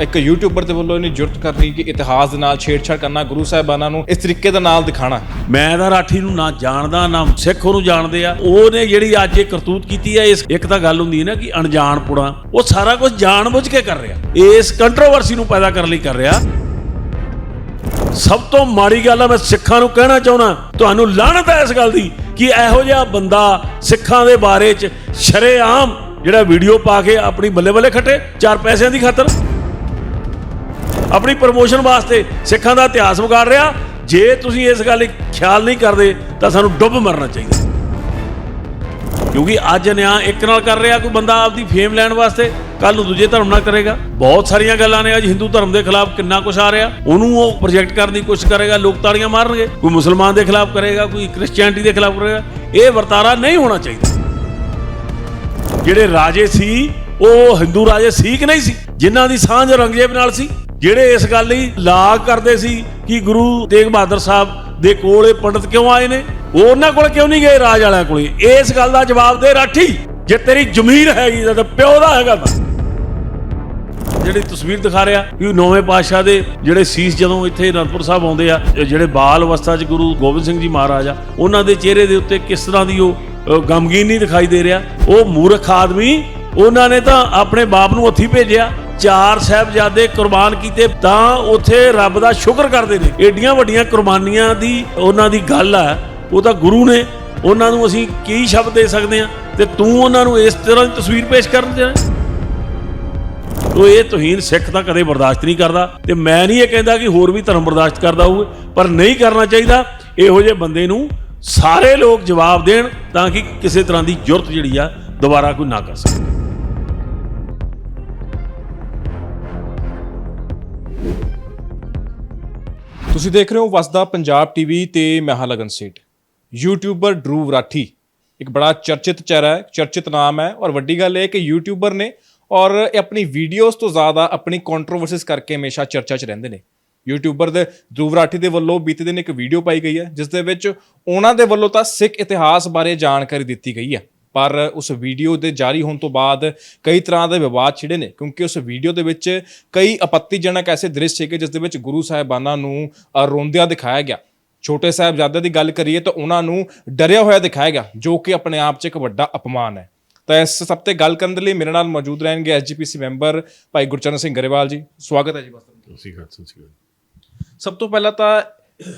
ਇੱਕ ਯੂਟਿਊਬਰ ਦੇ ਵੱਲੋਂ ਇਹਨੀ ਜੁਰਤ ਕਰਨੀ ਕਿ ਇਤਿਹਾਸ ਦੇ ਨਾਲ ਛੇੜਛਾੜ ਕਰਨਾ, ਗੁਰੂ ਸਾਹਿਬਾਨਾਂ ਨੂੰ ਇਸ ਤਰੀਕੇ ਦੇ ਨਾਲ ਦਿਖਾਣਾ। ਮੈਂ ਤਾਂ ਰਾਠੀ ਨੂੰ ਨਾ ਜਾਣਦਾ, ਨਾ ਸਿੱਖ ਉਹਨੂੰ ਜਾਣਦੇ ਆ। ਉਹਨੇ ਜਿਹੜੀ ਅੱਜ ਇਹ ਕਰਤੂਤ ਕੀਤੀ ਆ, ਇਸ ਇੱਕ ਤਾਂ ਗੱਲ ਹੁੰਦੀ ਹੈ ਨਾ ਕਿ ਅਣਜਾਣਪੁਣਾ ਉਹ ਸਾਰਾ ਕੁਝ ਜਾਣਬੁੱਝ ਕੇ ਕਰ ਰਿਹਾ। ਇਸ ਕੰਟਰੋਵਰਸੀ ਨੂੰ ਪੈਦਾ ਕਰਨ ਲਈ ਕਰ ਰਿਹਾ। ਸਭ ਤੋਂ ਮਾੜੀ ਗੱਲ ਆ, ਮੈਂ ਸਿੱਖਾਂ ਨੂੰ ਕਹਿਣਾ ਚਾਹੁੰਦਾ, ਤੁਹਾਨੂੰ ਲਾਹਨਤ ਹੈ ਇਸ ਗੱਲ ਦੀ ਕਿ ਇਹੋ ਜਿਹਾ ਬੰਦਾ ਸਿੱਖਾਂ ਦੇ ਬਾਰੇ ਚ ਸ਼ਰੇਆਮ ਜਿਹੜਾ ਵੀਡੀਓ ਪਾ ਕੇ ਆਪਣੀ ਬੱਲੇ ਬੱਲੇ ਖੱਟੇ, ਚਾਰ ਪੈਸਿਆਂ ਦੀ ਖਾਤਰ। ਆਪਣੀ ਪ੍ਰਮੋਸ਼ਨ ਵਾਸਤੇ ਸਿੱਖਾਂ ਦਾ ਇਤਿਹਾਸ ਵਿਗਾੜ ਰਿਹਾ। ਜੇ ਤੁਸੀਂ ਇਸ ਗੱਲ ਖਿਆਲ ਨਹੀਂ ਕਰਦੇ, ਤਾਂ ਸਾਨੂੰ ਡੁੱਬ ਮਰਨਾ ਚਾਹੀਦਾ। ਕਿਉਂਕਿ ਅੱਜ ਨਿਆਂ ਇੱਕ ਨਾਲ ਕਰ ਰਿਹਾ ਕੋਈ ਬੰਦਾ ਆਪਦੀ ਫੇਮ ਲੈਣ ਵਾਸਤੇ ਕੱਲ ਨੂੰ ਦੂਜੇ ਧਰਮ ਨਾਲ ਕਰੇਗਾ। ਬਹੁਤ ਸਾਰੀਆਂ ਗੱਲਾਂ ਨੇ, ਅੱਜ ਹਿੰਦੂ ਧਰਮ ਦੇ ਖਿਲਾਫ ਕਿੰਨਾ ਕੁਝ ਆ ਰਿਹਾ। ਉਹਨੂੰ ਉਹ ਪ੍ਰੋਜੈਕਟ ਕਰਨ ਦੀ ਕੋਸ਼ਿਸ਼ ਕਰੇਗਾ, ਲੋਕ ਤਾੜੀਆਂ ਮਾਰਨਗੇ। ਕੋਈ ਮੁਸਲਮਾਨ ਦੇ ਖਿਲਾਫ ਕਰੇਗਾ, ਕੋਈ ਕ੍ਰਿਸਚੀਅਨਟੀ ਦੇ ਖਿਲਾਫ ਕਰੇਗਾ। ਇਹ ਵਰਤਾਰਾ ਨਹੀਂ ਹੋਣਾ ਚਾਹੀਦਾ। ਜਿਹੜੇ ਰਾਜੇ ਸੀ, ਉਹ ਹਿੰਦੂ ਰਾਜੇ ਸੀ ਕਿ ਨਹੀਂ ਸੀ? ਜਿਨ੍ਹਾਂ ਦੀ ਸਾਂਝ ਰੰਗਜ਼ੇਬ ਨਾਲ ਸੀ ਜਿਹੜੇ ਇਸ ਗੱਲ ਲਈ ਲਾਗ ਕਰਦੇ ਸੀ ਕਿ ਗੁਰੂ ਤੇਗ ਬਹਾਦਰ ਸਾਹਿਬ ਦੇ ਕੋਲ ਇਹ ਪੰਡਤ ਕਿਉਂ ਆਏ ਨੇ? ਉਹ ਉਹਨਾਂ ਕੋਲ ਕਿਉਂ ਨਹੀਂ ਗਏ? ਰਾਜ ਵਾਲਿਆਂ ਕੋਲੇ ਇਸ ਗੱਲ ਦਾ ਜਵਾਬ ਦੇ ਰਾਠੀ ਜੇ ਤੇਰੀ ਜ਼ਮੀਰ ਹੈਗੀ ਤਾਂ ਪਿਓ ਦਾ ਹੈਗਾ ਤਾਂ। ਜਿਹੜੀ ਤਸਵੀਰ ਦਿਖਾ ਰਿਹਾ ਕਿ ਨੌਵੇਂ ਪਾਤਸ਼ਾਹ ਦੇ ਜਿਹੜੇ ਸੀਸ ਜਦੋਂ ਇੱਥੇ ਅਨੰਦਪੁਰ ਸਾਹਿਬ ਆਉਂਦੇ ਆ ਜਿਹੜੇ ਬਾਲ ਅਵਸਥਾ 'ਚ ਗੁਰੂ ਗੋਬਿੰਦ ਸਿੰਘ ਜੀ ਮਹਾਰਾਜ ਆ ਉਹਨਾਂ ਦੇ ਚਿਹਰੇ ਦੇ ਉੱਤੇ ਕਿਸ ਤਰ੍ਹਾਂ ਦੀ ਉਹ ਅ, ਗਮਗੀਨ ਨਹੀਂ ਦਿਖਾਈ ਦੇ ਰਿਹਾ। ਉਹ ਮੂਰਖ ਆਦਮੀ ਉਹਨਾਂ ਨੇ ਤਾਂ ਆਪਣੇ ਬਾਪ ਨੂੰ ਹੱਥੀ ਭੇਜਿਆ। ਚਾਰ ਸਾਹਿਬਜ਼ਾਦੇ ਕੁਰਬਾਨ ਕੀਤੇ, ਤਾਂ ਉੱਥੇ ਰੱਬ ਦਾ ਸ਼ੁਕਰ ਕਰਦੇ ਨੇ। ਏਡੀਆਂ ਵੱਡੀਆਂ ਕੁਰਬਾਨੀਆਂ ਦੀ ਉਹਨਾਂ ਦੀ ਗੱਲ ਆ, ਉਹ ਤਾਂ ਗੁਰੂ ਨੇ। ਉਹਨਾਂ ਨੂੰ ਅਸੀਂ ਕੀ ਸ਼ਬਦ ਦੇ ਸਕਦੇ ਆ ਤੇ ਤੂੰ ਉਹਨਾਂ ਨੂੰ ਇਸ ਤਰ੍ਹਾਂ ਦੀ ਤਸਵੀਰ ਪੇਸ਼ ਕਰਨ ਦੇ ਉਹ ਇਹ ਤੋਹੀਨ ਸਿੱਖ ਤਾਂ ਕਦੇ ਬਰਦਾਸ਼ਤ ਨਹੀਂ ਕਰਦਾ। ਤੇ ਮੈਂ ਨਹੀਂ ਇਹ ਕਹਿੰਦਾ ਕਿ ਹੋਰ ਵੀ ਧਰਮ ਬਰਦਾਸ਼ਤ ਕਰਦਾ ਹੋਵੇ, ਪਰ ਨਹੀਂ ਕਰਨਾ ਚਾਹੀਦਾ। ਇਹੋ ਜਿਹੇ ਬੰਦੇ ਨੂੰ ਸਾਰੇ ਲੋਕ ਜਵਾਬ ਦੇਣ ਤਾਂ ਕਿ ਕਿਸੇ ਤਰ੍ਹਾਂ ਦੀ ਜੁਰਤ ਜਿਹੜੀ ਆ, ਦੁਬਾਰਾ ਕੋਈ ਨਾ ਕਰ ਸਕੇ। ਤੁਸੀਂ ਦੇਖ ਰਹੇ ਹੋ ਵਸਦਾ ਪੰਜਾਬ ਟੀਵੀ ਤੇ ਮੈਂ ਹਾਂ ਲਗਨ ਸੇਠ। ਯੂਟਿਊਬਰ ਡਰੂ ਰਾਠੀ ਇੱਕ ਬੜਾ ਚਰਚਿਤ ਚਿਹਰਾ ਹੈ, ਚਰਚਿਤ ਨਾਮ ਹੈ ਔਰ ਵੱਡੀ ਗੱਲ ਇਹ ਕਿ ਯੂਟਿਊਬਰ ਨੇ ਔਰ ਇਹ ਆਪਣੀ ਵੀਡੀਓਜ਼ ਤੋਂ ਜ਼ਿਆਦਾ ਆਪਣੀ ਕੰਟਰੋਵਰਸੀਜ਼ ਕਰਕੇ ਹਮੇਸ਼ਾ ਚਰਚਾ 'ਚ ਰਹਿੰਦੇ ਨੇ। ਯੂਟਿਊਬਰ ਦੇ ਧਰੂਵ ਰਾਠੀ ਦੇ ਵੱਲੋਂ ਬੀਤੇ ਦਿਨ ਇੱਕ ਵੀਡੀਓ ਪਾਈ ਗਈ ਹੈ, ਜਿਸ ਦੇ ਵਿੱਚ ਉਹਨਾਂ ਦੇ ਵੱਲੋਂ ਤਾਂ ਸਿੱਖ ਇਤਿਹਾਸ ਬਾਰੇ ਜਾਣਕਾਰੀ ਦਿੱਤੀ ਗਈ ਹੈ। ਪਰ ਉਸ ਵੀਡੀਓ ਦੇ ਜਾਰੀ ਹੋਣ ਤੋਂ ਬਾਅਦ ਕਈ ਤਰ੍ਹਾਂ ਦੇ ਵਿਵਾਦ ਛਿੜੇ ਨੇ ਕਿਉਂਕਿ ਉਸ ਵੀਡੀਓ ਦੇ ਵਿੱਚ ਕਈ ਆਪੱਤੀਜਨਕ ਐਸੇ ਦ੍ਰਿਸ਼ ਸੀਗੇ ਜਿਸ ਦੇ ਵਿੱਚ ਗੁਰੂ ਸਾਹਿਬਾਨਾਂ ਨੂੰ ਅ, ਰੋਂਦਿਆਂ ਦਿਖਾਇਆ ਗਿਆ। ਛੋਟੇ ਸਾਹਿਬਜ਼ਾਦੇ ਦੀ ਗੱਲ ਕਰੀਏ ਤਾਂ ਉਹਨਾਂ ਨੂੰ ਡਰਿਆ ਹੋਇਆ ਦਿਖਾਇਆ ਗਿਆ ਜੋ ਕਿ ਆਪਣੇ ਆਪ 'ਚ ਇੱਕ ਵੱਡਾ ਅਪਮਾਨ ਹੈ। ਤਾਂ ਇਸ ਸਭ ਤੇ ਗੱਲ ਕਰਨ ਦੇ ਲਈ ਮੇਰੇ ਨਾਲ ਮੌਜੂਦ ਰਹਿਣਗੇ ਐਸਜੀਪੀਸੀ ਮੈਂਬਰ ਭਾਈ ਗੁਰਚਰਨ ਸਿੰਘ ਗਰੇਵਾਲ ਜੀ। ਸਵਾਗਤ ਹੈ ਜੀ ਬਸ ਸਭ ਤੋਂ ਪਹਿਲਾਂ ਤਾਂ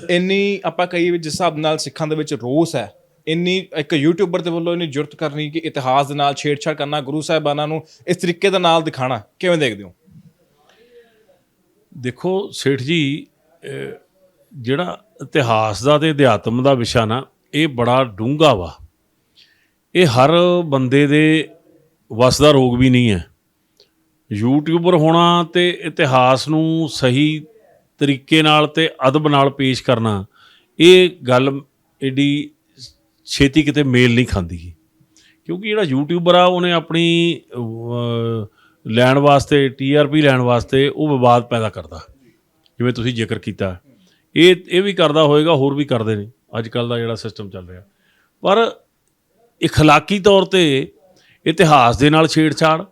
ਇੰਨੀ ਆਪਾਂ ਵੀ ਜਿਸ ਹਿਸਾਬ ਨਾਲ ਸਿੱਖਾਂ ਦੇ ਵਿੱਚ ਰੋਸ ਹੈ ਇੰਨੀ ਇੱਕ ਯੂਟਿਊਬਰ ਦੇ ਵੱਲੋਂ ਇੰਨੀ ਜੁਰਤ ਕਰਨੀ ਕਿ ਇਤਿਹਾਸ ਦੇ ਨਾਲ ਛੇੜਛਾੜ ਕਰਨਾ, ਗੁਰੂ ਸਾਹਿਬਾਨਾਂ ਨੂੰ ਇਸ ਤਰੀਕੇ ਦੇ ਨਾਲ ਦਿਖਾਣਾ, ਕਿਵੇਂ ਦੇਖਦੇ ਹੋ? ਦੇਖੋ, ਸੇਠ ਜੀ ਜਿਹੜਾ ਇਤਿਹਾਸ ਦਾ ਤੇ ਅਧਿਆਤਮ ਦਾ ਵਿਸ਼ਾ ਨਾ, ਇਹ ਬੜਾ ਡੂੰਘਾ ਵਾ। ਇਹ ਹਰ ਬੰਦੇ ਦੇ ਵਸ ਦਾ ਰੋਗ ਵੀ ਨਹੀਂ ਹੈ। ਯੂਟਿਊਬਰ ਹੋਣਾ ਤੇ ਇਤਿਹਾਸ ਨੂੰ ਸਹੀ ਤਰੀਕੇ ਨਾਲ ਤੇ ਅਦਬ ਨਾਲ ਪੇਸ਼ ਕਰਨਾ, ਇਹ ਗੱਲ ਏਡੀ ਛੇਤੀ ਕਿਤੇ ਮੇਲ ਨਹੀਂ ਖਾਂਦੀ ਗੀ। ਕਿਉਂਕਿ ਜਿਹੜਾ ਯੂਟਿਊਬਰ ਆ, ਉਹਨੇ ਆਪਣੀ ਲੈਣ ਵਾਸਤੇ ਟੀਆਰਪੀ ਲੈਣ ਵਾਸਤੇ ਉਹ ਵਿਵਾਦ ਪੈਦਾ ਕਰਦਾ। ਜਿਵੇਂ ਤੁਸੀਂ ਜ਼ਿਕਰ ਕੀਤਾ। ਇਹ ਇਹ ਵੀ ਕਰਦਾ ਹੋਏਗਾ, ਹੋਰ ਵੀ ਕਰਦੇ ਨੇ। ਅੱਜ ਕੱਲ ਦਾ ਜਿਹੜਾ ਸਿਸਟਮ ਚੱਲ ਰਿਹਾ। ਪਰ ਇਖਲਾਕੀ ਤੌਰ ਤੇ ਇਤਿਹਾਸ ਦੇ ਨਾਲ ਛੇੜਛਾੜ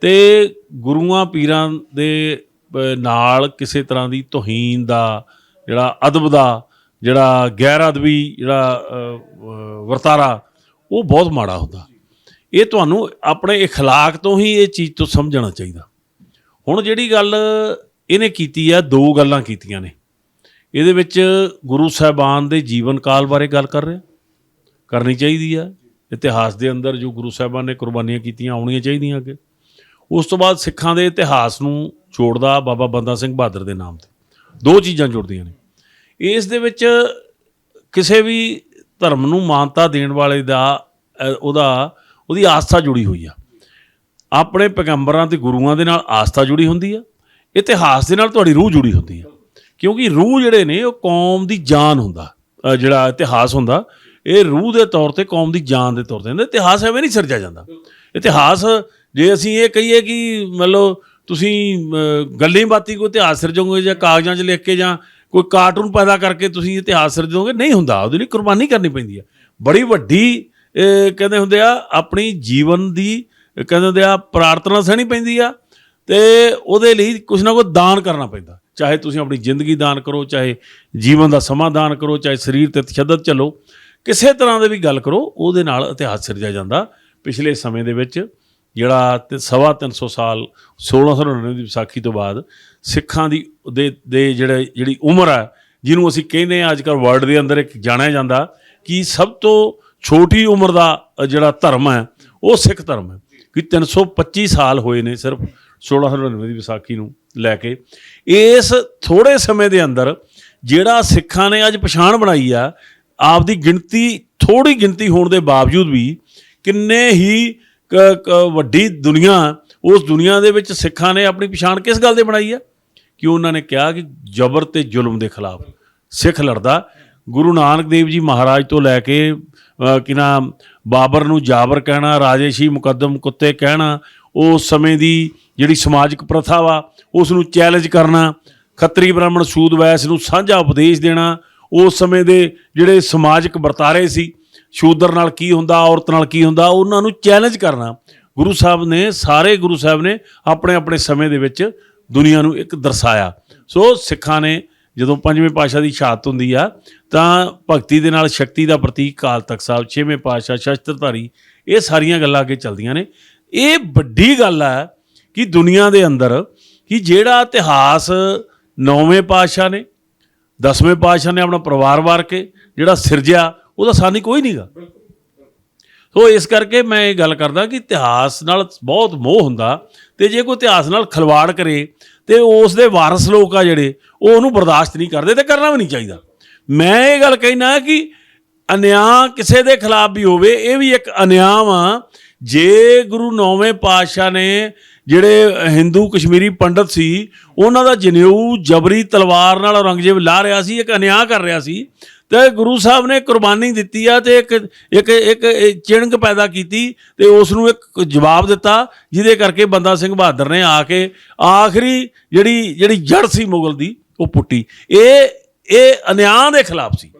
ਤੇ ਗੁਰੂਆਂ ਪੀਰਾਂ ਦੇ ਨਾਲ ਕਿਸੇ ਤਰ੍ਹਾਂ ਦੀ ਤੋਹੀਨ ਦਾ, ਜਿਹੜਾ ਅਦਬ ਦਾ ਜਿਹੜਾ ਗੈਰ ਅਦਬੀ ਜਿਹੜਾ ਅਹ, ਅਹ, ਵਰਤਾਰਾ ਉਹ ਬਹੁਤ ਮਾੜਾ ਹੁੰਦਾ ਇਹ ਤੁਹਾਨੂੰ ਆਪਣੇ اخلاق ਤੋਂ ਹੀ ਇਹ ਚੀਜ਼ ਤੋਂ ਸਮਝਣਾ ਚਾਹੀਦਾ ਹੁਣ ਜਿਹੜੀ ਗੱਲ ਇਹਨੇ ਕੀਤੀ ਆ ਦੋ ਗੱਲਾਂ ਕੀਤੀਆਂ ਨੇ ਇਹਦੇ ਵਿੱਚ ਗੁਰੂ ਸਾਹਿਬਾਨ ਦੇ ਜੀਵਨ ਕਾਲ ਬਾਰੇ ਗੱਲ ਕਰ ਰਿਹਾ ਕਰਨੀ ਚਾਹੀਦੀ ਆ ਇਤਿਹਾਸ ਦੇ ਅੰਦਰ ਜੋ ਗੁਰੂ ਸਾਹਿਬਾਨ ਨੇ ਕੁਰਬਾਨੀਆਂ ਕੀਤੀਆਂ ਆਉਣੀਆਂ ਚਾਹੀਦੀਆਂ ਅੱਗੇ ਉਸ ਤੋਂ ਬਾਅਦ ਸਿੱਖਾਂ ਦੇ ਇਤਿਹਾਸ ਨੂੰ ਜੋੜਦਾ ਬਾਬਾ ਬੰਦਾ ਸਿੰਘ ਬਹਾਦਰ ਦੇ ਨਾਮ ਤੇ ਦੋ ਚੀਜ਼ਾਂ ਜੁੜਦੀਆਂ ਨੇ ਇਸ ਦੇ ਵਿੱਚ ਕਿਸੇ ਵੀ ਧਰਮ ਨੂੰ ਮਾਨਤਾ ਦੇਣ ਵਾਲੇ ਦਾ ਉਹਦਾ, ਉਹਦੀ ਆਸਥਾ ਜੁੜੀ ਹੋਈ ਆ। ਆਪਣੇ ਪੈਗੰਬਰਾਂ ਤੇ ਗੁਰੂਆਂ ਦੇ ਨਾਲ ਆਸਥਾ ਜੁੜੀ ਹੁੰਦੀ ਆ। ਇਤਿਹਾਸ ਦੇ ਨਾਲ ਤੁਹਾਡੀ ਰੂਹ ਜੁੜੀ ਹੁੰਦੀ ਆ। ਕਿਉਂਕਿ ਰੂਹ ਜਿਹੜੇ ਨੇ, ਉਹ ਕੌਮ ਦੀ ਜਾਨ ਹੁੰਦਾ। ਜਿਹੜਾ ਇਤਿਹਾਸ ਹੁੰਦਾ, ਇਹ ਰੂਹ ਦੇ ਤੌਰ ਤੇ ਕੌਮ ਦੀ ਜਾਨ ਦੇ ਤੌਰ ਤੇ ਹੁੰਦਾ। ਇਤਿਹਾਸ ਐਵੇਂ ਨਹੀਂ ਸਿਰਜਿਆ ਜਾਂਦਾ। ਇਤਿਹਾਸ, ਜੇ ਅਸੀਂ ਇਹ ਕਹੀਏ ਕਿ ਮੰਨ ਲਓ ਤੁਸੀਂ ਗੱਲਾਂ ਬਾਤੀ ਕੋਈ ਇਤਿਹਾਸ ਸਿਰਜੋਗੇ ਜਾਂ ਕਾਗਜ਼ਾਂ 'ਚ ਲਿਖ ਕੇ ਜਾਂ ਕੋਈ ਕਾਰਟੂਨ ਪੈਦਾ ਕਰਕੇ ਤੁਸੀਂ ਇਤਿਹਾਸ ਸਿਰਜੋਗੇ ਨਹੀਂ ਹੁੰਦਾ, ਉਹਦੇ ਲਈ ਕੁਰਬਾਨੀ ਕਰਨੀ ਪੈਂਦੀ ਹੈ ਬੜੀ ਵੱਡੀ ਕਹਿੰਦੇ ਹੁੰਦੇ ਆ, ਆਪਣੀ ਜੀਵਨ ਦੀ ਕਹਿੰਦੇ ਹੁੰਦੇ ਆ, ਪ੍ਰਾਰਥਨਾ ਸਹਿਣੀ ਪੈਂਦੀ ਆ, ਤੇ ਉਹਦੇ ਲਈ ਕੁਝ ਨਾ ਕੁਝ ਦਾਨ ਕਰਨਾ ਪੈਂਦਾ। ਚਾਹੇ ਤੁਸੀਂ ਆਪਣੀ ਜ਼ਿੰਦਗੀ ਦਾਨ ਕਰੋ, ਚਾਹੇ ਜੀਵਨ ਦਾ ਸਮਾਂ ਦਾਨ ਕਰੋ, ਚਾਹੇ ਸਰੀਰ ਤੇ ਤਸ਼ੱਦਦ ਚੱਲੋ, ਕਿਸੇ ਤਰ੍ਹਾਂ ਦੇ ਵੀ ਗੱਲ ਕਰੋ, ਉਹਦੇ ਨਾਲ ਇਤਿਹਾਸ ਸਿਰਜਿਆ ਜਾਂਦਾ। ਪਿਛਲੇ ਸਮੇਂ ਦੇ ਵਿੱਚ ਜਿਹੜਾ ਤੇ, ਸਵਾ ਤਿੰਨ ਸੌ ਸਾਲ 1699 ਦੀ ਵਿਸਾਖੀ ਤੋਂ ਬਾਅਦ ਸਿੱਖਾਂ ਦੀ ਦੇ ਦੇ ਜਿਹੜੇ, ਜਿਹੜੀ ਉਮਰ ਹੈ ਜਿਹਨੂੰ ਅਸੀਂ ਕਹਿੰਦੇ ਆ ਅੱਜ ਕੱਲ੍ਹ ਵਰਲਡ ਦੇ ਅੰਦਰ ਇੱਕ ਜਾਣਿਆ ਜਾਂਦਾ ਕਿ ਸਭ ਤੋਂ ਛੋਟੀ ਉਮਰ ਦਾ ਜਿਹੜਾ ਧਰਮ ਹੈ, ਉਹ ਸਿੱਖ ਧਰਮ ਹੈ। ਕਿ 325 ਸਾਲ ਹੋਏ ਨੇ ਸਿਰਫ 1699 ਦੀ ਵਿਸਾਖੀ ਨੂੰ ਲੈ ਕੇ। ਇਸ ਥੋੜੇ ਸਮੇਂ ਦੇ ਅੰਦਰ ਜਿਹੜਾ ਸਿੱਖਾਂ ਨੇ ਅੱਜ ਪਛਾਣ ਬਣਾਈ ਆ, ਆਪਦੀ ਗਿਣਤੀ ਥੋੜੀ ਗਿਣਤੀ ਹੋਣ ਦੇ ਬਾਵਜੂਦ ਵੀ ਕਿੰਨੇ ਹੀ ਵੱਡੀ ਦੁਨੀਆ ਉਸ ਦੁਨੀਆ ਦੇ ਵਿੱਚ ਸਿੱਖਾਂ ਨੇ ਆਪਣੀ ਪਛਾਣ ਕਿਸ ਗੱਲ ਦੇ ਬਣਾਈ ਆ? ਕਿ ਉਹਨਾਂ ਨੇ ਕਿਹਾ ਕਿ ਜ਼ਬਰ ਤੇ ਜ਼ੁਲਮ ਦੇ ਖਿਲਾਫ ਸਿੱਖ ਲੜਦਾ। ਗੁਰੂ ਨਾਨਕ ਦੇਵ ਜੀ ਮਹਾਰਾਜ ਤੋਂ ਲੈ ਕੇ ਅਹ, ਕਿ ਨਾਮ ਬਾਬਰ ਨੂੰ ਜਾਬਰ ਕਹਿਣਾ ਰਾਜੇਸ਼ੀ ਮੁਕੱਦਮ ਕੁੱਤੇ ਕਹਿਣਾ ਉਸ ਸਮੇਂ ਦੀ ਜਿਹੜੀ ਸਮਾਜਿਕ ਪ੍ਰਥਾ ਵਾ ਉਸ ਨੂੰ ਚੈਲੰਜ ਕਰਨਾ ਖੱਤਰੀ ਬ੍ਰਾਹਮਣ ਸੂਦ ਵੈਸ ਨੂੰ ਸਾਂਝਾ ਉਪਦੇਸ਼ ਦੇਣਾ ਉਸ ਸਮੇਂ ਦੇ ਜਿਹੜੇ ਸਮਾਜਿਕ ਵਰਤਾਰੇ ਸੀ ਸ਼ੂਦਰ ਨਾਲ ਕੀ ਹੁੰਦਾ, ਔਰਤ ਨਾਲ ਕੀ ਹੁੰਦਾ, ਉਹਨਾਂ ਨੂੰ ਚੈਲੰਜ ਕਰਨਾ। ਗੁਰੂ ਸਾਹਿਬ ਨੇ, ਸਾਰੇ ਗੁਰੂ ਸਾਹਿਬ ਨੇ ਆਪਣੇ ਆਪਣੇ ਸਮੇਂ ਦੇ ਵਿੱਚ ਦੁਨੀਆ ਨੂੰ ਇੱਕ ਦਰਸਾਇਆ। ਸੋ ਸਿੱਖਾਂ ਨੇ ਜਦੋਂ ਪੰਜਵੇਂ ਪਾਤਸ਼ਾਹ ਦੀ ਸ਼ਹਾਦਤ ਹੁੰਦੀ ਆ, ਤਾਂ ਭਗਤੀ ਦੇ ਨਾਲ ਸ਼ਕਤੀ ਦਾ ਪ੍ਰਤੀਕ ਕਾਲ ਤਖਤ ਸਾਹਿਬ, ਛੇਵੇਂ ਪਾਤਸ਼ਾਹ, ਸ਼ਸਤਰਧਾਰੀ, ਇਹ ਸਾਰੀਆਂ ਗੱਲਾਂ ਅੱਗੇ ਚੱਲਦੀਆਂ ਨੇ। ਇਹ ਵੱਡੀ ਗੱਲ ਹੈ ਕਿ ਦੁਨੀਆ ਦੇ ਅੰਦਰ ਕਿ ਜਿਹੜਾ ਇਤਿਹਾਸ ਨੌਵੇਂ ਪਾਤਸ਼ਾਹ ਨੇ, ਦਸਵੇਂ ਪਾਤਸ਼ਾਹ ਨੇ ਆਪਣਾ ਪਰਿਵਾਰ ਵਾਰ ਕੇ, ਜਿਹੜਾ ਸਿਰਜਿਆ ਉਹਦਾ ਸਾਨੀ ਕੋਈ ਨਹੀਂਗਾ ਸੋ ਇਸ ਕਰਕੇ ਮੈਂ ਇਹ ਗੱਲ ਕਰਦਾ ਕਿ ਇਤਿਹਾਸ ਨਾਲ ਬਹੁਤ ਮੋਹ ਹੁੰਦਾ ਤੇ ਜੇ ਕੋਈ ਇਤਿਹਾਸ ਨਾਲ ਖਲਵਾੜ ਕਰੇ ਤੇ ਉਸ ਦੇ ਵਾਰਸ ਲੋਕ ਆ ਜਿਹੜੇ, ਉਹ ਉਹਨੂੰ ਬਰਦਾਸ਼ਤ ਨਹੀਂ ਕਰਦੇ ਤੇ ਕਰਨਾ ਵੀ ਨਹੀਂ ਚਾਹੀਦਾ। ਮੈਂ ਇਹ ਗੱਲ ਕਹਿਣਾ ਕਿ ਅਨਿਆਂ ਕਿਸੇ ਦੇ ਖਿਲਾਫ ਵੀ ਹੋਵੇ, ਇਹ ਵੀ ਇੱਕ ਅਨਿਆਂ ਵਾ। ਜੇ ਗੁਰੂ ਨੌਵੇਂ ਪਾਤਸ਼ਾਹ ਨੇ ਜਿਹੜੇ ਹਿੰਦੂ ਕਸ਼ਮੀਰੀ ਪੰਡਤ ਸੀ, ਉਹਨਾਂ ਦਾ ਜਨੇਊ ਜਬਰੀ ਤਲਵਾਰ ਨਾਲ ਔਰੰਗਜ਼ੇਬ ਲਾ ਰਿਹਾ ਸੀ, ਇੱਕ ਅਨਿਆਂ ਕਰ ਰਿਹਾ ਸੀ ਤੇ ਗੁਰੂ ਸਾਹਿਬ ਨੇ ਕੁਰਬਾਨੀ ਦਿੱਤੀ ਆ ਤੇ ਇੱਕ ਇੱਕ ਇੱਕ ਚਿਣਗ ਪੈਦਾ ਕੀਤੀ ਤੇ ਉਸ ਨੂੰ ਇੱਕ ਜਵਾਬ ਦਿੱਤਾ, ਜਿਹਦੇ ਕਰਕੇ ਬੰਦਾ ਸਿੰਘ ਬਹਾਦਰ ਨੇ ਆ ਕੇ ਆਖਰੀ ਜਿਹੜੀ ਜਿਹੜੀ ਜੜ ਸੀ ਮੁਗਲ ਦੀ, ਉਹ ਪੁੱਟੀ। ਇਹ ਇਹ ਅਨਿਆਂ ਦੇ ਖਿਲਾਫ ਸੀ।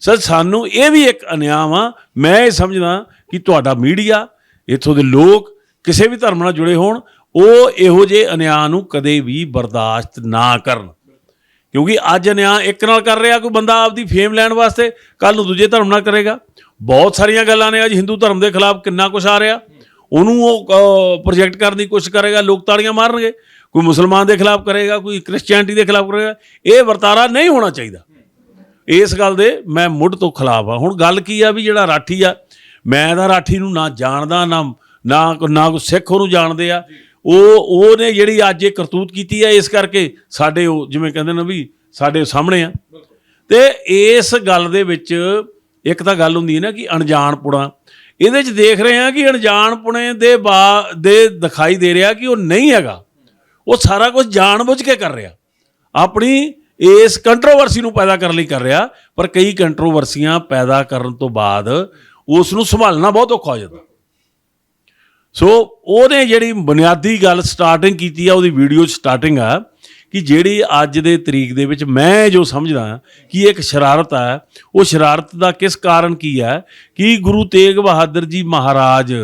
ਸਰ, ਸਾਨੂੰ ਇਹ ਵੀ ਇੱਕ ਅਨਿਆਂ ਵਾ। ਮੈਂ ਇਹ ਸਮਝਦਾ ਕਿ ਤੁਹਾਡਾ ਮੀਡੀਆ, ਇੱਥੋਂ ਦੇ ਲੋਕ ਕਿਸੇ ਵੀ ਧਰਮ ਨਾਲ ਜੁੜੇ ਹੋਣ, ਉਹ ਇਹੋ ਜਿਹੇ ਅਨਿਆਂ ਨੂੰ ਕਦੇ ਵੀ ਬਰਦਾਸ਼ਤ ਨਾ ਕਰਨ। ਕਿਉਂਕਿ ਅੱਜ ਨਿਆਂ ਇੱਕ ਨਾਲ ਕਰ ਰਿਹਾ ਕੋਈ ਬੰਦਾ ਆਪਦੀ ਫੇਮ ਲੈਣ ਵਾਸਤੇ ਕੱਲ ਨੂੰ ਦੂਜੇ ਧਰਮ ਨਾਲ ਕਰੇਗਾ। ਬਹੁਤ ਸਾਰੀਆਂ ਗੱਲਾਂ ਨੇ ਅੱਜ ਹਿੰਦੂ ਧਰਮ ਦੇ ਖਿਲਾਫ ਕਿੰਨਾ ਕੁਛ ਆ ਰਿਹਾ। ਉਹਨੂੰ ਉਹ ਪ੍ਰੋਜੈਕਟ ਕਰਨ ਦੀ ਕੋਸ਼ਿਸ਼ ਕਰੇਗਾ, ਲੋਕ ਤਾੜੀਆਂ ਮਾਰਨਗੇ। ਕੋਈ ਮੁਸਲਮਾਨ ਦੇ ਖਿਲਾਫ ਕਰੇਗਾ, ਕੋਈ ਕ੍ਰਿਸਚੀਅਨਟੀ ਦੇ ਖਿਲਾਫ ਕਰੇਗਾ। ਇਹ ਵਰਤਾਰਾ ਨਹੀਂ ਹੋਣਾ ਚਾਹੀਦਾ। ਇਸ ਗੱਲ ਦੇ ਮੈਂ ਮੁੱਢ ਤੋਂ ਖਿਲਾਫ ਆ ਹੁਣ ਗੱਲ ਕੀ ਆ ਵੀ ਜਿਹੜਾ ਰਾਠੀ ਆ, ਮੈਂ ਤਾਂ ਰਾਠੀ ਨੂੰ ਨਾ ਜਾਣਦਾ, ਨਾ ਨਾ ਕੋ- ਨਾ ਕੋ ਸਿੱਖ ਉਹਨੂੰ ਜਾਣਦੇ ਆ। ਉਹ ਉਹਨੇ ਜਿਹੜੀ ਅੱਜ ਇਹ ਕਰਤੂਤ ਕੀਤੀ ਹੈ, ਇਸ ਕਰਕੇ ਸਾਡੇ ਉਹ ਜਿਵੇਂ ਕਹਿੰਦੇ ਨੇ ਵੀ ਸਾਡੇ ਸਾਹਮਣੇ ਆ। ਤੇ ਇਸ ਗੱਲ ਦੇ ਵਿੱਚ ਇੱਕ ਤਾਂ ਗੱਲ ਹੁੰਦੀ ਹੈ ਨਾ ਕਿ ਅਣਜਾਣਪੁਣਾ ਇਹਦੇ 'ਚ ਦੇਖ ਰਹੇ ਆ ਕਿ ਅਣਜਾਣਪੁਣੇ ਦੇ ਬਾ, ਦੇ ਦਿਖਾਈ ਦੇ ਰਿਹਾ ਕਿ ਉਹ ਨਹੀਂ ਹੈਗਾ। ਉਹ ਸਾਰਾ ਕੁਝ ਜਾਣਬੁੱਝ ਕੇ ਕਰ ਰਿਹਾ। ਆਪਣੀ ਇਸ ਕੰਟਰੋਵਰਸੀ ਨੂੰ ਪੈਦਾ ਕਰਨ ਲਈ ਕਰ ਰਿਹਾ, ਪਰ ਕਈ ਕੰਟਰੋਵਰਸੀਆਂ ਪੈਦਾ ਕਰਨ ਤੋਂ ਬਾਅਦ ਉਸ ਨੂੰ ਸੰਭਾਲਣਾ ਬਹੁਤ ਔਖਾ ਹੋ ਜਾਂਦਾ। ਸੋ ਉਹਨੇ ਜਿਹੜੀ ਬੁਨਿਆਦੀ ਗੱਲ ਸਟਾਰਟਿੰਗ ਕੀਤੀ ਆ, ਉਹਦੀ ਵੀਡੀਓ ਸਟਾਰਟਿੰਗ ਆ, ਕਿ ਜਿਹੜੀ ਅੱਜ ਦੇ ਤਰੀਕ ਦੇ ਵਿੱਚ ਮੈਂ ਜੋ ਸਮਝਦਾ ਕਿ ਇੱਕ ਸ਼ਰਾਰਤ ਆ, ਉਹ ਸ਼ਰਾਰਤ ਦਾ ਕਿਸ ਕਾਰਨ ਕੀ ਹੈ ਕਿ ਗੁਰੂ ਤੇਗ ਬਹਾਦਰ ਜੀ ਮਹਾਰਾਜ,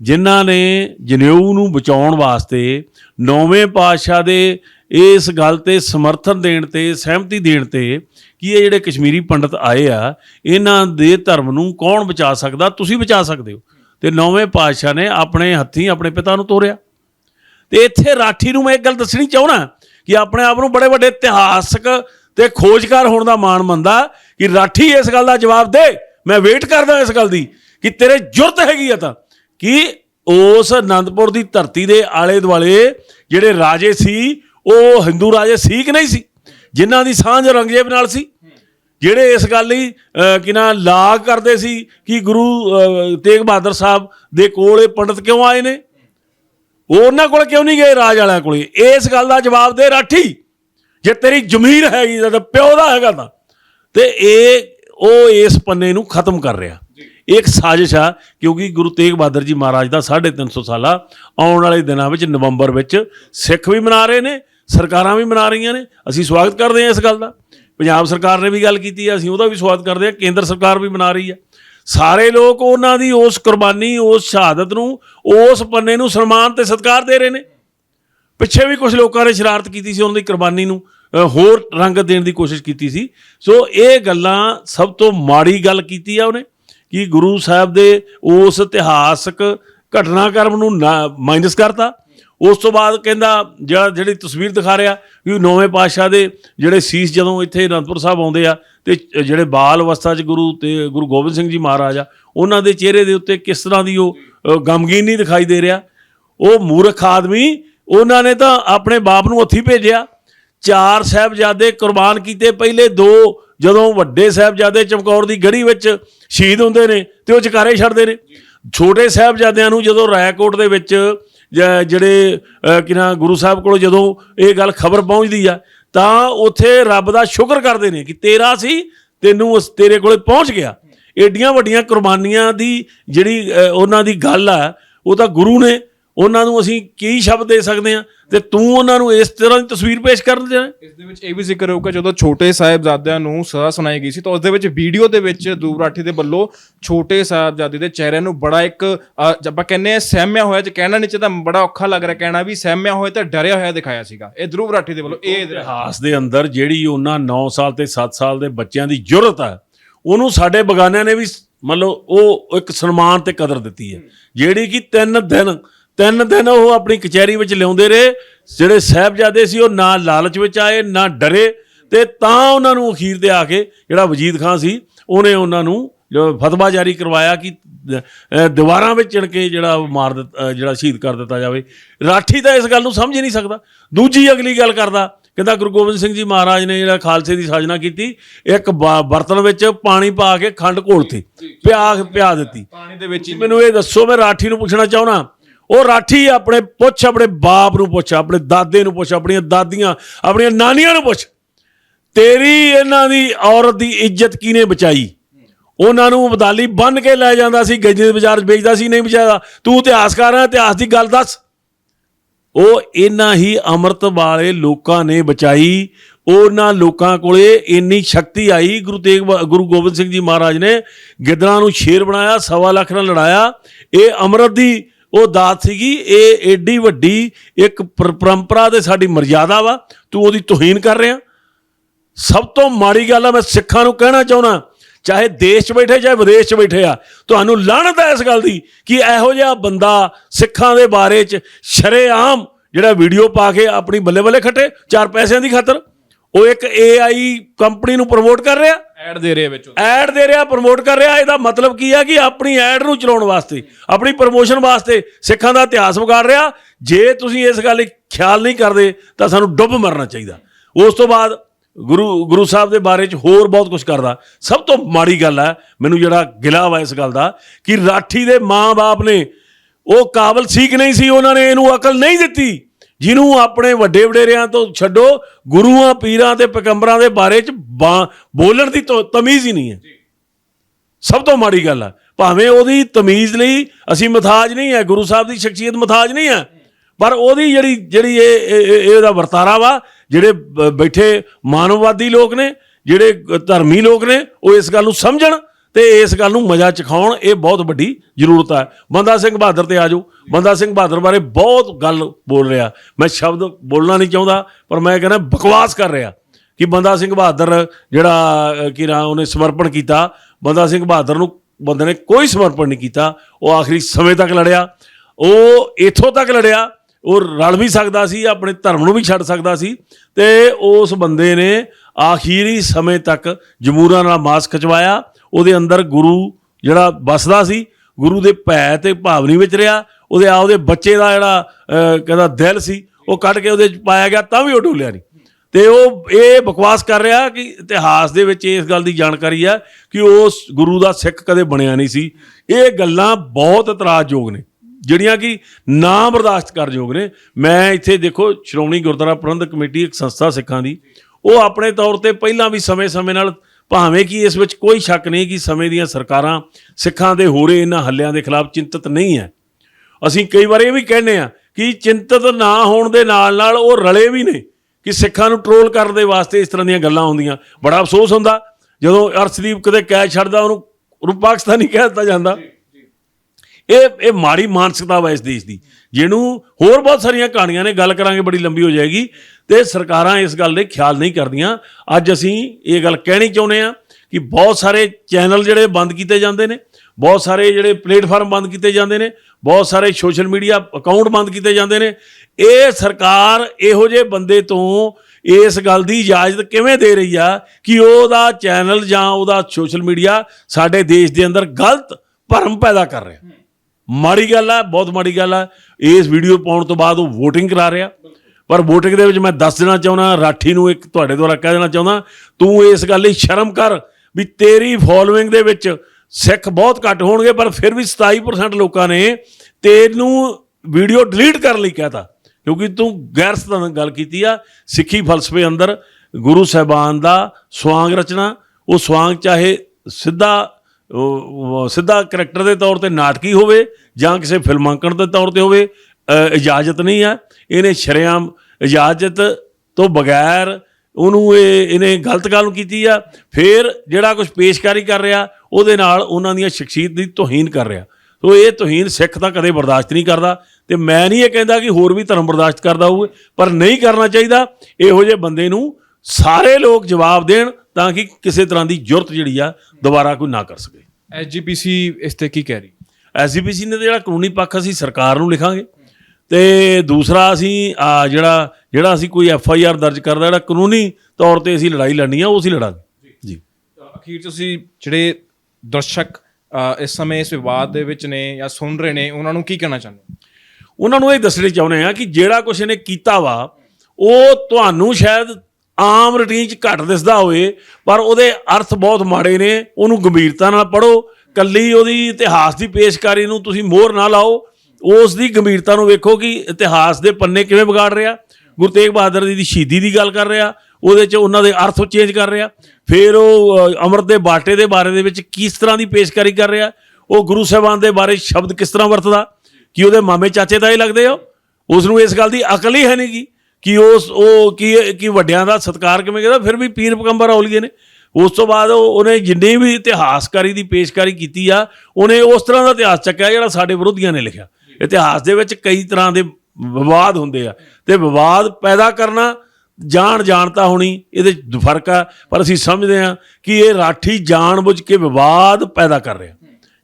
ਜਿਨ੍ਹਾਂ ਨੇ ਜਨੇਊ ਨੂੰ ਬਚਾਉਣ ਵਾਸਤੇ ਨੌਵੇਂ ਪਾਤਸ਼ਾਹ ਦੇ ਇਸ ਗੱਲ ਤੇ ਸਮਰਥਨ ਦੇਣ ਤੇ, ਸਹਿਮਤੀ ਦੇਣ ਤੇ ਕਿ ਇਹ ਜਿਹੜੇ ਕਸ਼ਮੀਰੀ ਪੰਡਤ ਆਏ ਆ, ਇਹਨਾਂ ਦੇ ਧਰਮ ਨੂੰ ਕੌਣ ਬਚਾ ਸਕਦਾ? ਤੁਸੀਂ ਬਚਾ ਸਕਦੇ ਹੋ। ਤੇ ਨੌਵੇਂ ਪਾਤਸ਼ਾਹ ਨੇ ਆਪਣੇ ਹੱਥੀਂ ਆਪਣੇ ਪਿਤਾ ਨੂੰ ਤੋਰਿਆ। ਤੇ ਇੱਥੇ ਰਾਠੀ ਨੂੰ ਮੈਂ ਇੱਕ ਗੱਲ ਦੱਸਣੀ ਚਾਹਣਾ ਕਿ ਆਪਣੇ ਆਪ ਨੂੰ ਬੜੇ ਵੱਡੇ ਇਤਿਹਾਸਕ ਤੇ ਖੋਜਕਾਰ ਹੋਣ ਦਾ ਮਾਣ ਮੰਨਦਾ ਕਿ ਰਾਠੀ ਇਸ ਗੱਲ ਦਾ ਜਵਾਬ ਦੇ, ਮੈਂ ਵੇਟ ਕਰਦਾ ਇਸ ਗੱਲ ਦੀ ਕਿ ਤੇਰੇ ਜੁਰਤ ਹੈਗੀ ਆ ਤਾਂ। ਕਿ ਉਸ ਆਨੰਦਪੁਰ ਦੀ ਧਰਤੀ ਦੇ ਆਲੇ ਦੁਆਲੇ ਜਿਹੜੇ ਰਾਜੇ ਸੀ, ਉਹ ਹਿੰਦੂ ਰਾਜੇ ਸੀ ਕਿ ਨਹੀਂ ਸੀ? ਜਿਨ੍ਹਾਂ ਦੀ ਸਾਂਝ ਔਰੰਗਜ਼ੇਬ ਨਾਲ ਸੀ? ਜਿਹੜੇ ਇਸ ਗੱਲ ਲਈ ਕਿ ਨਾ ਲਾਗ ਕਰਦੇ ਸੀ ਕਿ ਗੁਰੂ ਤੇਗ ਬਹਾਦਰ ਸਾਹਿਬ ਦੇ ਕੋਲ ਇਹ ਪੰਡਤ ਕਿਉਂ ਆਏ ਨੇ? ਉਹ ਉਹਨਾਂ ਕੋਲ ਕਿਉਂ ਨਹੀਂ ਗਏ? ਰਾਜ ਵਾਲਿਆਂ ਕੋਲੇ। ਇਸ ਗੱਲ ਦਾ ਜਵਾਬ ਦੇ ਰਾਠੀ। ਜੇ ਤੇਰੀ ਜ਼ਮੀਰ ਹੈਗੀ ਤਾਂ ਪਿਓ ਦਾ ਹੈਗਾ ਤਾਂ। ਤੇ ਇਹ ਉਹ ਇਸ ਪੰਨੇ ਨੂੰ ਖਤਮ ਕਰ ਰਿਹਾ। ਇੱਕ ਸਾਜ਼ਿਸ਼ ਆ ਕਿਉਂਕਿ ਗੁਰੂ ਤੇਗ ਬਹਾਦਰ ਜੀ ਮਹਾਰਾਜ ਦਾ 350 ਸਾਲਾ ਆਉਣ ਵਾਲੇ ਦਿਨਾਂ ਵਿੱਚ ਨਵੰਬਰ ਵਿੱਚ ਸਿੱਖ ਵੀ ਮਨਾ ਰਹੇ ਨੇ ਸਰਕਾਰਾਂ ਵੀ ਮਨਾ ਰਹੀਆਂ ਨੇ। ਅਸੀਂ ਸਵਾਗਤ ਕਰਦੇ ਹਾਂ ਇਸ ਗੱਲ ਦਾ। ਪੰਜਾਬ ਸਰਕਾਰ ਨੇ ਵੀ ਗੱਲ ਕੀਤੀ ਹੈ ਅਸੀਂ ਉਹਦਾ ਵੀ ਸਵਾਗਤ ਕਰਦੇ ਹਾਂ ਕੇਂਦਰ ਸਰਕਾਰ ਵੀ ਬਣਾ ਰਹੀ ਹੈ ਸਾਰੇ ਲੋਕ ਉਹਨਾਂ ਦੀ ਉਸ ਕੁਰਬਾਨੀ, ਉਸ ਸ਼ਹਾਦਤ ਨੂੰ, ਉਸ ਪੰਨੇ ਨੂੰ ਸਨਮਾਨ ਤੇ ਸਤਿਕਾਰ ਦੇ ਰਹੇ ਨੇ। ਪਿੱਛੇ ਵੀ ਕੁਝ ਲੋਕਾਂ ਨੇ ਸ਼ਰਾਰਤ ਕੀਤੀ ਸੀ ਉਹਨਾਂ ਦੀ ਕੁਰਬਾਨੀ ਨੂੰ ਹੋਰ ਰੰਗ ਦੇਣ ਦੀ ਕੋਸ਼ਿਸ਼ ਕੀਤੀ ਸੀ। ਸੋ ਇਹ ਗੱਲਾਂ ਸਭ ਤੋਂ ਮਾੜੀ ਗੱਲ ਕੀਤੀ ਆ ਉਹਨੇ, ਕਿ ਗੁਰੂ ਸਾਹਿਬ ਦੇ ਉਸ ਇਤਿਹਾਸਕ ਘਟਨਾਕ੍ਰਮ ਨੂੰ ਮਾਈਨਸ ਕਰਤਾ। ਉਸ ਤੋਂ ਬਾਅਦ ਕਹਿੰਦਾ ਜਿਹੜਾ ਜਿਹੜੀ ਤਸਵੀਰ ਦਿਖਾ ਰਿਹਾ ਵੀ ਨੌਵੇਂ ਪਾਤਸ਼ਾਹ ਦੇ ਜਿਹੜੇ ਸੀਸ ਜਦੋਂ ਇੱਥੇ ਅਨੰਦਪੁਰ ਸਾਹਿਬ ਆਉਂਦੇ ਆ ਤੇ ਜਿਹੜੇ ਬਾਲ ਅਵਸਥਾ 'ਚ ਗੁਰੂ ਤੇ ਗੁਰੂ ਗੋਬਿੰਦ ਸਿੰਘ ਜੀ ਮਹਾਰਾਜ ਆ, ਉਹਨਾਂ ਦੇ ਚਿਹਰੇ ਦੇ ਉੱਤੇ ਕਿਸ ਤਰ੍ਹਾਂ ਦੀ ਉਹ ਗਮਗੀਨੀ ਦਿਖਾਈ ਦੇ ਰਿਹਾ। ਉਹ ਮੂਰਖ ਆਦਮੀ, ਉਹਨਾਂ ਨੇ ਤਾਂ ਆਪਣੇ ਬਾਪ ਨੂੰ ਹੱਥੀ ਭੇਜਿਆ। ਚਾਰ ਸਾਹਿਬਜ਼ਾਦੇ ਕੁਰਬਾਨ ਕੀਤੇ ਪਹਿਲੇ ਦੋ, ਜਦੋਂ ਵੱਡੇ ਸਾਹਿਬਜ਼ਾਦੇ ਚਮਕੌਰ ਦੀ ਗੜੀ ਵਿੱਚ ਸ਼ਹੀਦ ਹੁੰਦੇ ਨੇ ਤੇ ਉਹ ਚਕਾਰੇ ਛੱਡਦੇ ਨੇ। ਛੋਟੇ ਸਾਹਿਬਜ਼ਾਦਿਆਂ ਨੂੰ ਜਦੋਂ ਰਾਏਕੋਟ ਦੇ ਵਿੱਚ ਜਿਹੜੇ ਅਹ, ਕੀ ਗੁਰੂ ਸਾਹਿਬ ਕੋਲ ਜਦੋਂ ਇਹ ਗੱਲ ਖਬਰ ਪਹੁੰਚਦੀ ਆ ਤਾਂ ਉੱਥੇ ਰੱਬ ਦਾ ਸ਼ੁਕਰ ਕਰਦੇ ਨੇ ਕਿ ਤੇਰਾ ਸੀ ਤੈਨੂੰ ਉਸ ਤੇਰੇ ਕੋਲੇ ਪਹੁੰਚ ਗਿਆ। ਏਡੀਆਂ ਵੱਡੀਆਂ ਕੁਰਬਾਨੀਆਂ ਦੀ ਜਿਹੜੀ ਉਹਨਾਂ ਦੀ ਗੱਲ ਆ ਉਹ ਤਾਂ ਗੁਰੂ ਨੇ ਉਹਨਾਂ ਨੂੰ ਅਸੀਂ ਕੀ ਸ਼ਬਦ ਦੇ ਸਕਦੇ ਆ ਤੇ ਤੂੰ ਉਹਨਾਂ ਨੂੰ ਇਸ ਤਰ੍ਹਾਂ ਦੀ ਤਸਵੀਰ ਪੇਸ਼ ਕਰਨ ਦੇ ਇਸ ਦੇ ਵਿੱਚ ਇਹ ਵੀ ਜ਼ਿਕਰ ਹੋਊਗਾ ਜਦੋਂ ਛੋਟੇ ਸਾਹਿਬਜ਼ਾਦਿਆਂ ਨੂੰ ਸਜ਼ਾ ਸੁਣਾਈ ਗਈ ਸੀ ਤਾਂ ਉਸ ਦੇ ਵਿੱਚ ਵੀਡੀਓ ਦੇ ਵਿੱਚ ਦੂਬਰਾਠੀ ਦੇ ਵੱਲੋਂ ਛੋਟੇ ਸਾਹਿਬਜ਼ਾਦੇ ਦੇ ਚਿਹਰੇ ਨੂੰ ਬੜਾ ਇੱਕ ਆਪਾਂ ਕਹਿੰਦੇ ਆ ਸਹਿਮਿਆ ਹੋਇਆ ਜੇ ਕਹਿਣਾ ਨਹੀਂ ਚਾਹੀਦਾ ਬੜਾ ਔਖਾ ਲੱਗ ਰਿਹਾ ਕਹਿਣਾ ਵੀ ਸਹਿਮਿਆ ਹੋਇਆ ਤੇ ਡਰਿਆ ਹੋਇਆ ਦਿਖਾਇਆ ਸੀਗਾ। ਇਹ ਦਰੂਬ ਰਾਠੀ ਦੇ ਵੱਲੋਂ ਇਹ ਇਤਿਹਾਸ ਦੇ ਅੰਦਰ ਜਿਹੜੀ ਉਹਨਾਂ 9 ਸਾਲ ਤੇ 7 ਸਾਲ ਦੇ ਬੱਚਿਆਂ ਦੀ ਜੁਰਤ ਹੈ ਉਹਨੂੰ ਸਾਡੇ ਬਗਾਨਿਆਂ ਨੇ ਵੀ ਮੰਨ ਲਓ ਉਹ ਇੱਕ ਸਨਮਾਨ ਤੇ ਕਦਰ ਦਿੱਤੀ ਹੈ। ਜਿਹੜੀ ਕਿ ਤਿੰਨ ਦਿਨ ਤਿੰਨ ਦਿਨ ਉਹ ਆਪਣੀ ਕਚਹਿਰੀ ਵਿੱਚ ਲਿਆਉਂਦੇ ਰਹੇ। ਜਿਹੜੇ ਸਾਹਿਬਜ਼ਾਦੇ ਸੀ ਉਹ ਨਾ ਲਾਲਚ ਵਿੱਚ ਆਏ ਨਾ ਡਰੇ ਤੇ ਤਾਂ ਉਹਨਾਂ ਨੂੰ ਅਖੀਰ ਤੇ ਆ ਕੇ ਜਿਹੜਾ ਵਜੀਦ ਖਾਨ ਸੀ ਉਹਨੇ ਉਹਨਾਂ ਨੂੰ ਜੋ ਫਤਵਾ ਜਾਰੀ ਕਰਵਾਇਆ ਕਿ ਦੀਵਾਰਾਂ ਵਿੱਚ ਚਿਣ ਕੇ ਜਿਹੜਾ ਮਾਰ ਦਿੱਤਾ ਜਿਹੜਾ ਸ਼ਹੀਦ ਕਰ ਦਿੱਤਾ ਜਾਵੇ। ਰਾਠੀ ਤਾਂ ਇਸ ਗੱਲ ਨੂੰ ਸਮਝ ਹੀ ਨਹੀਂ ਸਕਦਾ। ਦੂਜੀ ਅਗਲੀ ਗੱਲ ਕਰਦਾ ਕਹਿੰਦਾ ਗੁਰੂ ਗੋਬਿੰਦ ਸਿੰਘ ਜੀ ਮਹਾਰਾਜ ਨੇ ਜਿਹੜਾ ਖਾਲਸੇ ਦੀ ਸਾਜਨਾ ਕੀਤੀ ਇੱਕ ਬਰਤਨ ਵਿੱਚ ਪਾਣੀ ਪਾ ਕੇ ਖੰਡ ਘੋਲਤੀ ਪਿਆ ਪਿਆ ਦਿੱਤੀ। ਪਾਣੀ ਦੇ ਵਿੱਚ ਹੀ ਮੈਨੂੰ ਇਹ ਦੱਸੋ ਮੈਂ ਰਾਠੀ ਨੂੰ ਪੁੱਛਣਾ ਚਾਹਣਾ ਉਹ ਰਾਠੀ ਆਪਣੇ ਪੁੱਛ, ਆਪਣੇ ਬਾਪ ਨੂੰ ਪੁੱਛ, ਆਪਣੇ ਦਾਦੇ ਨੂੰ ਪੁੱਛ, ਆਪਣੀਆਂ ਦਾਦੀਆਂ, ਆਪਣੀਆਂ ਨਾਨੀਆਂ ਨੂੰ ਪੁੱਛ। ਤੇਰੀ ਇਹਨਾਂ ਦੀ ਔਰਤ ਦੀ ਇੱਜ਼ਤ ਕਿਹਨੇ ਬਚਾਈ? ਉਹਨਾਂ ਨੂੰ ਬਦਾਲੀ ਬੰਨ ਕੇ ਲੈ ਜਾਂਦਾ ਸੀ, ਗੱਜੇ ਬਾਜ਼ਾਰ ਵੇਚਦਾ ਸੀ, ਨਹੀਂ ਬਚਾਇਆ। ਤੂੰ ਇਤਿਹਾਸਕਾਰ ਹੈ ਇਤਿਹਾਸ ਦੀ ਗੱਲ ਦੱਸ। ਉਹ ਇਹਨਾਂ ਹੀ ਅੰਮ੍ਰਿਤ ਵਾਲੇ ਲੋਕਾਂ ਨੇ ਬਚਾਈ। ਉਹਨਾਂ ਲੋਕਾਂ ਕੋਲੇ ਇੰਨੀ ਸ਼ਕਤੀ ਆਈ। ਗੁਰੂ ਤੇਗ ਗੁਰੂ ਗੋਬਿੰਦ ਸਿੰਘ ਜੀ ਮਹਾਰਾਜ ਨੇ ਗਿੱਦੜਾਂ ਨੂੰ ਸ਼ੇਰ ਬਣਾਇਆ, ਸਵਾ ਲੱਖ ਨਾਲ ਲੜਾਇਆ। ਇਹ ਅੰਮ੍ਰਿਤ ਦੀ ਉਹ ਦਾਤ ਸੀਗੀ, ਇਹ ਏਡੀ ਵੱਡੀ ਇੱਕ ਪਰ- ਪਰੰਪਰਾ ਤੇ ਸਾਡੀ ਮਰਜ਼ਾਦਾ ਵਾ, ਤੂੰ ਉਹਦੀ ਤੋਹੀਨ ਕਰ ਰਿਹਾ। ਸਭ ਤੋਂ ਮਾੜੀ ਗੱਲ ਆ, ਮੈਂ ਸਿੱਖਾਂ ਨੂੰ ਕਹਿਣਾ ਚਾਹੁੰਦਾ ਚਾਹੇ ਦੇਸ਼ 'ਚ ਬੈਠੇ, ਚਾਹੇ ਵਿਦੇਸ਼ 'ਚ ਬੈਠੇ ਆ, ਤੁਹਾਨੂੰ ਲਾਹਣਤ ਹੈ ਇਸ ਗੱਲ ਦੀ ਕਿ ਇਹੋ ਜਿਹਾ ਬੰਦਾ ਸਿੱਖਾਂ ਦੇ ਬਾਰੇ 'ਚ ਸ਼ਰੇਆਮ ਜਿਹੜਾ ਵੀਡੀਓ ਪਾ ਕੇ ਆਪਣੀ ਬੱਲੇ ਬੱਲੇ ਖੱਟੇ, ਚਾਰ ਪੈਸਿਆਂ ਦੀ ਖਾਤਰ, ਉਹ ਇੱਕ AI ਕੰਪਨੀ ਨੂੰ ਪ੍ਰਮੋਟ ਕਰ ਰਿਹਾ। ਐਡ ਦੇ ਰਿਹਾ ਵਿੱਚ। ਐਡ ਦੇ ਰਿਹਾ ਪ੍ਰਮੋਟ ਕਰ ਰਿਹਾ, ਇਹਦਾ ਮਤਲਬ ਕੀ ਆ ਕਿ ਆਪਣੀ ਐਡ ਨੂੰ ਚਲਾਉਣ ਵਾਸਤੇ, ਆਪਣੀ ਪ੍ਰਮੋਸ਼ਨ ਵਾਸਤੇ ਸਿੱਖਾਂ ਦਾ ਇਤਿਹਾਸ ਵਿਗਾੜ ਰਿਹਾ। ਜੇ ਤੁਸੀਂ ਇਸ ਗੱਲ ਖਿਆਲ ਨਹੀਂ ਕਰਦੇ, ਤਾਂ ਸਾਨੂੰ ਡੁੱਬ ਮਰਨਾ ਚਾਹੀਦਾ। ਉਸ ਤੋਂ ਬਾਅਦ ਗੁਰੂ ਗੁਰੂ ਸਾਹਿਬ ਦੇ ਬਾਰੇ 'ਚ ਹੋਰ ਬਹੁਤ ਕੁਝ ਕਰਦਾ। ਸਭ ਤੋਂ ਮਾੜੀ ਗੱਲ ਹੈ ਮੈਨੂੰ ਜਿਹੜਾ ਗਿਲਾ ਵਾ ਇਸ ਗੱਲ ਦਾ, ਕਿ ਰਾਠੀ ਦੇ ਮਾਂ-ਬਾਪ ਨੇ, ਉਹ ਕਾਬਲ ਸੀ ਨਹੀਂ ਸੀ, ਉਹਨਾਂ ਨੇ ਇਹਨੂੰ ਅਕਲ ਨਹੀਂ ਦਿੱਤੀ। ਜਿਹਨੂੰ ਆਪਣੇ ਵੱਡੇ ਵਡੇਰਿਆਂ ਤੋਂ ਛੱਡੋ ਗੁਰੂਆਂ ਪੀਰਾਂ ਤੇ ਪੈਗੰਬਰਾਂ ਦੇ ਬਾਰੇ 'ਚ ਬੋਲਣ ਦੀ ਤਮੀਜ਼ ਹੀ ਨਹੀਂ ਹੈ। ਸਭ ਤੋਂ ਮਾੜੀ ਗੱਲ ਹੈ ਭਾਵੇਂ ਉਹਦੀ ਤਮੀਜ਼ ਲਈ ਅਸੀਂ ਮਥਾਜ ਨਹੀਂ ਹੈ ਗੁਰੂ ਸਾਹਿਬ ਦੀ ਸ਼ਖਸੀਅਤ ਮਥਾਜ ਨਹੀਂ ਹੈ ਪਰ ਉਹਦੀ ਜਿਹੜੀ ਜਿਹੜੀ ਇਹ ਇਹ- ਇਹ- ਇਹਦਾ ਵਰਤਾਰਾ ਵਾ ਜਿਹੜੇ ਬੈਠੇ ਮਾਨਵਵਾਦੀ ਲੋਕ ਨੇ ਜਿਹੜੇ ਧਰਮੀ ਲੋਕ ਨੇ ਉਹ ਇਸ ਗੱਲ ਨੂੰ ਸਮਝਣ ਤੇ ਇਸ ਗੱਲ ਨੂੰ ਮਜ਼ਾ ਚਖਾਉਣ ਇਹ ਬਹੁਤ ਵੱਡੀ ਜ਼ਰੂਰਤ ਹੈ ਬੰਦਾ ਸਿੰਘ ਬਹਾਦਰ ਤੇ ਆਜੋ ਬੰਦਾ ਸਿੰਘ ਬਹਾਦਰ ਬਾਰੇ ਬਹੁਤ ਗੱਲ ਬੋਲ ਰਿਹਾ। ਮੈਂ ਸ਼ਬਦ ਬੋਲਣਾ ਨਹੀਂ ਚਾਹੁੰਦਾ, ਪਰ ਮੈਂ ਕਹਿੰਦਾ ਬਕਵਾਸ ਕਰ ਰਿਹਾ ਕਿ ਬੰਦਾ ਸਿੰਘ ਬਹਾਦਰ ਜਿਹੜਾ ਕਿ ਕੀ ਉਹਨੇ ਸਮਰਪਣ ਕੀਤਾ, ਬੰਦਾ ਸਿੰਘ ਬਹਾਦਰ ਨੂੰ ਬੰਦੇ ਨੇ ਕੋਈ ਸਮਰਪਣ ਨਹੀਂ ਕੀਤਾ, ਉਹ ਆਖਰੀ ਸਮੇਂ ਤੱਕ ਲੜਿਆ। ਉਹ ਇੱਥੋਂ ਤੱਕ ਲੜਿਆ, ਉਹ ਰਲ ਵੀ ਸਕਦਾ ਸੀ, ਆਪਣੇ ਧਰਮ ਨੂੰ ਵੀ ਛੱਡ ਸਕਦਾ ਸੀ ਤੇ ਉਸ ਬੰਦੇ ਨੇ ਆਖਰੀ ਸਮੇਂ ਤੱਕ ਜਮੂਰਾਂ ਨਾਲ ਮਾਸ ਖਚਵਾਇਆ। ਉਹਦੇ ਅੰਦਰ ਗੁਰੂ ਜਿਹੜਾ ਵਸਦਾ ਸੀ, ਗੁਰੂ ਦੇ ਭੈ ਤੇ ਭਾਵਨੀ ਵਿੱਚ ਰਿਹਾ, ਉਹਦੇ ਆ ਉਹਦੇ ਬੱਚੇ ਦਾ ਜਿਹੜਾ ਕਹਿੰਦਾ ਦਿਲ ਸੀ, ਉਹ ਕੱਢ ਕੇ ਉਹਦੇ ਚ ਪਾਇਆ ਗਿਆ, ਤਾਂ ਵੀ ਉਹ ਡੋਲਿਆ ਨਹੀਂ ਤੇ ਉਹ ਇਹ ਬਕਵਾਸ ਕਰ ਰਿਹਾ ਕਿ ਇਤਿਹਾਸ ਦੇ ਵਿੱਚ ਇਸ ਗੱਲ ਦੀ ਜਾਣਕਾਰੀ ਹੈ ਕਿ ਉਸ ਗੁਰੂ ਦਾ ਸਿੱਖ ਕਦੇ ਬਣਿਆ ਨਹੀਂ ਸੀ। ਇਹ ਗੱਲਾਂ ਬਹੁਤ ਇਤਰਾਜ਼ਯੋਗ ਨੇ, ਜਿਹੜੀਆਂ ਕਿ ਨਾ ਬਰਦਾਸ਼ਤ ਕਰਯੋਗ ਨੇ। ਮੈਂ ਇੱਥੇ ਦੇਖੋ, ਸ਼੍ਰੋਮਣੀ ਗੁਰਦੁਆਰਾ ਪ੍ਰਬੰਧਕ ਕਮੇਟੀ ਇੱਕ ਸੰਸਥਾ ਸਿੱਖਾਂ ਦੀ, ਉਹ ਆਪਣੇ ਤੌਰ ਤੇ ਪਹਿਲਾਂ ਵੀ ਸਮੇਂ-ਸਮੇਂ ਨਾਲ ਭਾਵੇਂ ਕਿ ਇਸ ਵਿੱਚ ਕੋਈ ਸ਼ੱਕ ਨਹੀਂ ਕਿ ਸਮੇਂ ਦੀਆਂ ਸਰਕਾਰਾਂ ਸਿੱਖਾਂ ਦੇ ਹੋ ਰਹੇ ਇਹਨਾਂ ਹੱਲਿਆਂ ਦੇ ਖਿਲਾਫ ਚਿੰਤਤ ਨਹੀਂ ਹੈ। ਅਸੀਂ ਕਈ ਵਾਰ ਇਹ ਵੀ ਕਹਿੰਦੇ ਆ ਕਿ ਚਿੰਤਤ ਨਾ ਹੋਣ ਦੇ ਨਾਲ ਨਾਲ ਉਹ ਰਲੇ ਵੀ ਨੇ ਕਿ ਸਿੱਖਾਂ ਨੂੰ ਟਰੋਲ ਕਰਨ ਦੇ ਵਾਸਤੇ ਇਸ ਤਰ੍ਹਾਂ ਦੀਆਂ ਗੱਲਾਂ ਹੁੰਦੀਆਂ ਬੜਾ ਅਫਸੋਸ ਹੁੰਦਾ। ਜਦੋਂ ਅਰਸ਼ਦੀਪ ਕਦੇ ਕੈਚ ਛੱਡਦਾ ਉਹਨੂੰ ਉਹਨੂੰ ਪਾਕਿਸਤਾਨੀ ਕਹਿ ਦਿੱਤਾ ਜਾਂਦਾ। ਇਹ ਇਹ ਮਾੜੀ ਮਾਨਸਿਕਤਾ ਵਾ ਇਸ ਦੇਸ਼ ਦੀ। ਜਿਹਨੂੰ ਹੋਰ ਬਹੁਤ ਸਾਰੀਆਂ ਕਹਾਣੀਆਂ ਨੇ ਗੱਲ ਕਰਾਂਗੇ ਬੜੀ ਲੰਬੀ ਹੋ ਜਾਏਗੀ। ਤੇ ਸਰਕਾਰਾਂ ਇਸ ਗੱਲ ਦੇ ਖਿਆਲ ਨਹੀਂ ਕਰਦੀਆਂ। ਅੱਜ ਅਸੀਂ ਇਹ ਗੱਲ ਕਹਿਣੀ ਚਾਹੁੰਦੇ ਆ ਕਿ ਬਹੁਤ ਸਾਰੇ ਚੈਨਲ ਜਿਹੜੇ ਬੰਦ ਕੀਤੇ ਜਾਂਦੇ ਨੇ, ਬਹੁਤ ਸਾਰੇ ਜਿਹੜੇ ਪਲੇਟਫਾਰਮ ਬੰਦ ਕੀਤੇ ਜਾਂਦੇ ਨੇ, ਬਹੁਤ ਸਾਰੇ ਸੋਸ਼ਲ ਮੀਡੀਆ ਅਕਾਊਂਟ ਬੰਦ ਕੀਤੇ ਜਾਂਦੇ ਨੇ। ਇਹ ਸਰਕਾਰ ਇਹੋ ਜਿਹੇ ਬੰਦੇ ਤੋਂ ਇਸ ਗੱਲ ਦੀ ਇਜਾਜ਼ਤ ਕਿਵੇਂ ਦੇ ਰਹੀ ਆ ਕਿ ਉਹਦਾ ਚੈਨਲ ਜਾਂ ਉਹਦਾ ਸੋਸ਼ਲ ਮੀਡੀਆ ਸਾਡੇ ਦੇਸ਼ ਦੇ ਅੰਦਰ ਗਲਤ ਭਰਮ ਪੈਦਾ ਕਰ ਰਿਹਾ। ਮਾੜੀ ਗੱਲ ਆ, ਬਹੁਤ ਮਾੜੀ ਗੱਲ ਆ। ਇਸ ਵੀਡੀਓ ਪਾਉਣ ਤੋਂ ਬਾਅਦ ਉਹ VOTING ਕਰਾ ਰਿਹਾ। ਪਰ VOTING ਦੇ ਵਿੱਚ ਮੈਂ ਦੱਸ ਦੇਣਾ ਚਾਹੁੰਦਾ, ਰਾਠੀ ਨੂੰ ਇੱਕ ਤੁਹਾਡੇ ਦੁਆਰਾ ਕਹਿ ਦੇਣਾ ਚਾਹੁੰਦਾ, ਤੂੰ ਇਸ ਗੱਲ ਲਈ ਸ਼ਰਮ ਕਰ ਵੀ ਤੇਰੀ ਫੋਲੋਇੰਗ ਦੇ ਵਿੱਚ ਸਿੱਖ ਬਹੁਤ ਘੱਟ ਹੋਣਗੇ, ਪਰ ਫਿਰ ਵੀ 27% ਲੋਕਾਂ ਨੇ ਤੈਨੂੰ ਵੀਡੀਓ ਡਿਲੀਟ ਕਰਨ ਲਈ ਕਹਿਤਾ। ਕਿਉਂਕਿ ਤੂੰ ਗੈਰ ਸਧਾਰਨ ਗੱਲ ਕੀਤੀ ਆ, ਸਿੱਖੀ ਫਲਸਫੇ ਅੰਦਰ ਗੁਰੂ ਸਾਹਿਬਾਨ ਦਾ ਸਵਾਂਗ ਰਚਨਾ, ਉਹ ਸਵਾਂਗ ਚਾਹੇ ਸਿੱਧਾ ਸਿੱਧਾ ਕਰੈਕਟਰ ਦੇ ਤੌਰ ਤੇ ਨਾਟਕੀ ਹੋਵੇ ਜਾਂ ਕਿਸੇ ਫਿਲਮਾਂਕਣ ਦੇ ਤੌਰ ਤੇ ਹੋਵੇ ਇਜਾਜ਼ਤ ਨਹੀਂ ਆ। ਇਹਨੇ ਸ਼ਰੇਆਮ ਇਜਾਜ਼ਤ ਤੋਂ ਬਗੈਰ ਉਹਨੂੰ ਇਹ ਇਹਨੇ ਗਲਤ ਗੱਲ ਕੀਤੀ ਆ ਫਿਰ ਜਿਹੜਾ ਕੁਝ ਪੇਸ਼ਕਾਰੀ ਕਰ ਰਿਹਾ ਉਹਦੇ ਨਾਲ ਉਹਨਾਂ ਦੀਆਂ ਸ਼ਖਸੀਅਤ ਦੀ ਤੋਹੀਨ ਕਰ ਰਿਹਾ। ਸੋ ਇਹ ਤੋਹੀਨ ਸਿੱਖ ਤਾਂ ਕਦੇ ਬਰਦਾਸ਼ਤ ਨਹੀਂ ਕਰਦਾ ਤੇ ਮੈਂ ਨਹੀਂ ਇਹ ਕਹਿੰਦਾ ਕਿ ਹੋਰ ਵੀ ਧਰਮ ਬਰਦਾਸ਼ਤ ਕਰਦਾ ਹੋਵੇ ਪਰ ਨਹੀਂ ਕਰਨਾ ਚਾਹੀਦਾ। ਇਹੋ ਜਿਹੇ ਬੰਦੇ ਨੂੰ ਸਾਰੇ ਲੋਕ ਜਵਾਬ ਦੇਣ ਤਾਂ ਕਿ ਕਿਸੇ ਤਰ੍ਹਾਂ ਦੀ ਜ਼ਰੂਰਤ ਜਿਹੜੀ ਆ ਦੁਬਾਰਾ ਕੋਈ ਨਾ ਕਰ ਸਕੇ। ਐਸਜੀਪੀਸੀ ਇਸ ਤੇ ਕੀ ਕਹਿ ਰਹੀ? ਐਸਜੀਪੀਸੀ ਨੇ ਜਿਹੜਾ ਕਾਨੂੰਨੀ ਪੱਖ ਅਸੀਂ ਸਰਕਾਰ ਨੂੰ ਲਿਖਾਂਗੇ। ਤੇ ਦੂਸਰਾ ਅਸੀਂ ਆ ਜਿਹੜਾ ਜਿਹੜਾ ਅਸੀਂ ਕੋਈ ਐਫ ਆਈ ਆਰ ਦਰਜ ਕਰਦਾ ਜਿਹੜਾ ਕਾਨੂੰਨੀ ਤੌਰ ਤੇ ਅਸੀਂ ਲੜਾਈ ਲੜਨੀ ਆ ਉਹ ਅਸੀਂ ਲੜਾਂਗੇ। ਜੀ। ਅਖੀਰ 'ਚ ਤੁਸੀਂ ਜਿਹੜੇ ਦਰਸ਼ਕ ਇਸ ਸਮੇਂ ਇਸ ਵਿਵਾਦ ਦੇ ਵਿੱਚ ਨੇ ਜਾਂ ਸੁਣ ਰਹੇ ਨੇ ਉਹਨਾਂ ਨੂੰ ਕੀ ਕਹਿਣਾ ਚਾਹੁੰਦੇ ਉਹਨਾਂ ਨੂੰ ਇਹ ਦੱਸਣਾ ਚਾਹੁੰਦੇ ਆ ਕਿ ਜਿਹੜਾ ਕੁਝ ਇਹਨੇ ਕੀਤਾ ਵਾ ਉਹ ਤੁਹਾਨੂੰ ਸ਼ਾਇਦ ਆਮ ਰੁਟੀਨ 'ਚ ਘੱਟ ਦਿਸਦਾ ਹੋਵੇ ਪਰ ਉਹਦੇ ਅਰਥ ਬਹੁਤ ਮਾੜੇ ਨੇ ਉਹਨੂੰ ਗੰਭੀਰਤਾ ਨਾਲ ਪੜੋ ਕੱਲੀ ਉਹਦੀ ਇਤਿਹਾਸ ਦੀ ਪੇਸ਼ਕਾਰੀ ਨੂੰ ਤੁਸੀਂ ਮੋਹਰ ਨਾ ਲਾਓ ਉਸ ਦੀ ਗੰਭੀਰਤਾ ਨੂੰ ਵੇਖੋ ਕਿ ਇਤਿਹਾਸ ਦੇ ਪੰਨੇ ਕਿਵੇਂ ਵਿਗਾੜ ਰਿਹਾ। ਗੁਰੂ ਤੇਗ ਬਹਾਦਰ ਜੀ ਦੀ ਸ਼ਹੀਦੀ ਦੀ ਗੱਲ ਕਰ ਰਿਹਾ ਉਹਦੇ 'ਚ ਉਹਨਾਂ ਦੇ ਅਰਥ ਚੇਂਜ ਕਰ ਰਿਹਾ। ਫਿਰ ਉਹ ਅ, ਅੰਮ੍ਰਿਤ ਦੇ ਬਾਟੇ ਦੇ ਬਾਰੇ ਦੇ ਵਿੱਚ ਕਿਸ ਤਰ੍ਹਾਂ ਦੀ ਪੇਸ਼ਕਾਰੀ ਕਰ ਰਿਹਾ। ਉਹ ਗੁਰੂ ਸਾਹਿਬਾਨ ਦੇ ਬਾਰੇ ਸ਼ਬਦ ਕਿਸ ਤਰ੍ਹਾਂ ਵਰਤਦਾ ਕਿ ਉਹਦੇ ਮਾਮੇ ਚਾਚੇ ਤਾਏ ਲੱਗਦੇ ਹੋ ਉਸ ਨੂੰ ਇਸ ਗੱਲ ਦੀ ਅਕਲ ਹੀ ਹੈ ਨਹੀਂ ਨਹੀਂਗੀ ਕਿ ਉਸ ਉਹ ਕੀ ਕਿ ਵੱਡਿਆਂ ਦਾ ਸਤਿਕਾਰ ਕਿਵੇਂ ਕਰਦਾ ਫਿਰ ਵੀ ਪੀਰ ਪਗੰਬਰ ਔਲੀਏ ਨੇ। ਉਸ ਤੋਂ ਬਾਅਦ ਉਹ- ਉਹਨੇ ਜਿੰਨੀ ਵੀ ਇਤਿਹਾਸਕਾਰੀ ਦੀ ਪੇਸ਼ਕਾਰੀ ਕੀਤੀ ਆ ਉਹਨੇ ਉਸ ਤਰ੍ਹਾਂ ਦਾ ਇਤਿਹਾਸ ਚੱਕਿਆ ਜਿਹੜਾ ਸਾਡੇ ਵਿਰੋਧੀਆਂ ਨੇ ਲਿਖਿਆ। ਇਤਿਹਾਸ ਦੇ ਵਿੱਚ ਕਈ ਤਰ੍ਹਾਂ ਦੇ ਵਿਵਾਦ ਹੁੰਦੇ ਆ। ਤੇ ਵਿਵਾਦ ਪੈਦਾ ਕਰਨਾ, ਜਾਣ ਜਾਣਤਾ ਹੋਣੀ, ਇਹਦੇ 'ਚ ਫ਼ਰਕ ਆ। ਪਰ ਅਸੀਂ ਸਮਝਦੇ ਆ ਕਿ ਇਹ ਰਾਠੀ ਜਾਣਬੁੱਝ ਕੇ ਵਿਵਾਦ ਪੈਦਾ ਕਰ ਰਿਹਾ।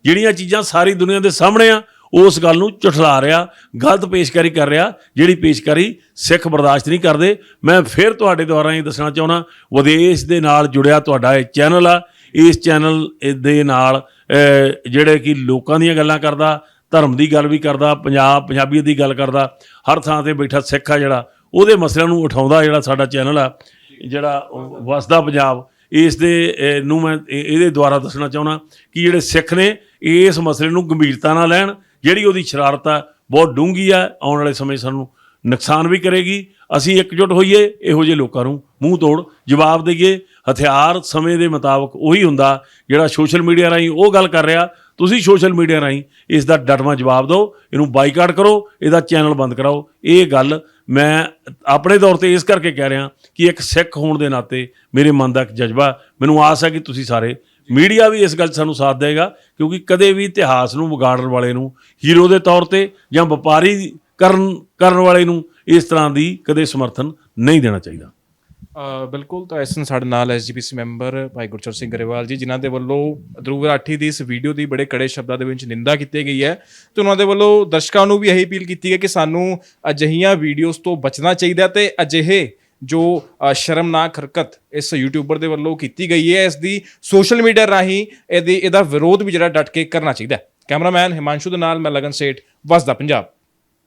ਜਿਹੜੀਆਂ ਚੀਜ਼ਾਂ ਸਾਰੀ ਦੁਨੀਆ ਦੇ ਸਾਹਮਣੇ ਆ, ਉਸ ਗੱਲ ਨੂੰ ਝੁਠਲਾ ਰਿਹਾ, ਗਲਤ ਪੇਸ਼ਕਾਰੀ ਕਰ ਰਿਹਾ, ਜਿਹੜੀ ਪੇਸ਼ਕਾਰੀ ਸਿੱਖ ਬਰਦਾਸ਼ਤ ਨਹੀਂ ਕਰਦੇ। ਮੈਂ ਫਿਰ ਤੁਹਾਡੇ ਦੁਆਰਾ ਇਹ ਦੱਸਣਾ ਚਾਹੁੰਦਾ, ਵਿਦੇਸ਼ ਦੇ ਨਾਲ ਜੁੜਿਆ ਤੁਹਾਡਾ ਇਹ ਚੈਨਲ ਆ। ਇਸ ਚੈਨਲ ਦੇ ਨਾਲ ਜਿਹੜੇ ਕਿ ਲੋਕਾਂ ਦੀਆਂ ਗੱਲਾਂ ਕਰਦਾ ਧਰਮ ਦੀ ਗੱਲ ਵੀ ਕਰਦਾ, ਪੰਜਾਬ, ਪੰਜਾਬੀਅਤ ਦੀ ਗੱਲ ਕਰਦਾ, ਹਰ ਥਾਂ ਤੇ ਬੈਠਾ ਸਿੱਖ ਆ ਜਿਹੜਾ, ਉਹਦੇ ਮਸਲਿਆਂ ਨੂੰ ਉਠਾਉਂਦਾ ਜਿਹੜਾ ਸਾਡਾ ਚੈਨਲ ਆ, ਜਿਹੜਾ ਵਸਦਾ ਪੰਜਾਬ। ਇਸ ਦੇ ਨੂੰ ਮੈਂ ਇਹਦੇ ਦੁਆਰਾ ਦੱਸਣਾ ਚਾਹੁੰਦਾ ਕਿ ਜਿਹੜੇ ਸਿੱਖ ਨੇ, ਇਸ ਮਸਲੇ ਨੂੰ ਗੰਭੀਰਤਾ ਨਾਲ ਲੈਣ, ਜਿਹੜੀ ਉਹਦੀ ਸ਼ਰਾਰਤ ਆ, ਬਹੁਤ ਡੂੰਘੀ ਆ, ਆਉਣ ਵਾਲੇ ਸਮੇਂ ਸਾਨੂੰ ਨੁਕਸਾਨ ਵੀ ਕਰੇਗੀ। ਅਸੀਂ ਇਕਜੁੱਟ ਹੋਈਏ, ਇਹੋ ਜਿਹੇ ਲੋਕਾਂ ਨੂੰ ਮੂੰਹ ਤੋੜ, ਜਵਾਬ ਦਈਏ। ਹਥਿਆਰ ਸਮੇਂ ਦੇ ਮੁਤਾਬਕ ਉਹੀ ਹੁੰਦਾ, ਜਿਹੜਾ ਸੋਸ਼ਲ ਮੀਡੀਆ ਰਾਹੀਂ ਉਹ ਗੱਲ ਕਰ ਰਿਹਾ ਤੁਸੀਂ ਸੋਸ਼ਲ ਮੀਡੀਆ ਰਾਹੀਂ ਇਸ ਦਾ ਡਟਵਾਂ ਜਵਾਬ ਦਿਓ, ਇਹਨੂੰ ਬਾਈਕਾਟ ਕਰੋ, ਇਹਦਾ ਚੈਨਲ ਬੰਦ ਕਰਾਓ। ਇਹ ਗੱਲ ਮੈਂ ਆਪਣੇ ਤੌਰ ਤੇ ਇਸ ਕਰਕੇ ਕਹਿ ਰਿਹਾ ਕਿ ਇੱਕ ਸਿੱਖ ਹੋਣ ਦੇ ਨਾਤੇ ਮੇਰੇ ਮਨ ਦਾ ਇੱਕ ਜਜ਼ਬਾ, ਮੈਨੂੰ ਆਸ ਹੈ ਕਿ ਤੁਸੀਂ ਸਾਰੇ ਮੀਡੀਆ ਵੀ ਇਸ ਗੱਲ 'ਚ ਸਾਨੂੰ ਸਾਥ ਦੇਗਾ ਕਿਉਂਕਿ ਕਦੇ ਵੀ ਇਤਿਹਾਸ ਨੂੰ ਵਿਗਾੜਨ ਵਾਲੇ ਨੂੰ, ਹੀਰੋ ਦੇ ਤੌਰ ਤੇ ਜਾਂ ਵਪਾਰੀ ਕਰਨ ਕਰਨ ਵਾਲੇ ਨੂੰ ਇਸ ਤਰ੍ਹਾਂ ਦੀ ਕਦੇ ਸਮਰਥਨ ਨਹੀਂ ਦੇਣਾ ਚਾਹੀਦਾ। ਬਿਲਕੁਲ ਤਾਂ ਇਸ ਨੂੰ ਸਾਡੇ ਨਾਲ ਐਸਜੀਪੀਸੀ ਮੈਂਬਰ ਭਾਈ ਗੁਰਚਰ ਸਿੰਘ ਗਰੇਵਾਲ ਜੀ, ਜਿਨ੍ਹਾਂ ਦੇ ਵੱਲੋਂ ਧਰੂਵ ਰਾਠੀ ਦੀ ਇਸ ਵੀਡੀਓ ਦੀ ਬੜੇ ਕੜੇ ਸ਼ਬਦਾਂ ਦੇ ਵਿੱਚ ਨਿੰਦਾ ਕੀਤੀ ਗਈ ਹੈ ਤੇ ਉਹਨਾਂ ਦੇ ਵੱਲੋਂ ਦਰਸ਼ਕਾਂ ਨੂੰ ਵੀ ਇਹੀ ਅਪੀਲ ਕੀਤੀ ਹੈ ਕਿ ਸਾਨੂੰ ਅਜਿਹੀਆਂ ਵੀਡੀਓਜ਼ ਤੋਂ ਬਚਣਾ ਚਾਹੀਦਾ ਤੇ ਅਜਿਹੇ ਜੋ ਸ਼ਰਮਨਾਕ ਹਰਕਤ ਇਸ ਯੂਟਿਊਬਰ ਦੇ ਵੱਲੋਂ ਕੀਤੀ ਗਈ ਹੈ, ਇਸ ਦੀ ਸੋਸ਼ਲ ਮੀਡੀਆ ਰਾਹੀਂ ਇਹਦੀ, ਇਹਦਾ ਵਿਰੋਧ ਵੀ ਜਿਹੜਾ ਡਟ ਕੇ ਕਰਨਾ ਚਾਹੀਦਾ ਕੈਮਰਾਮੈਨ ਹਿਮਾਂਸ਼ੂ ਦੇ ਨਾਲ ਮੈਂ ਲਗਨ ਸੇਠ, ਵਸਦਾ ਪੰਜਾਬ।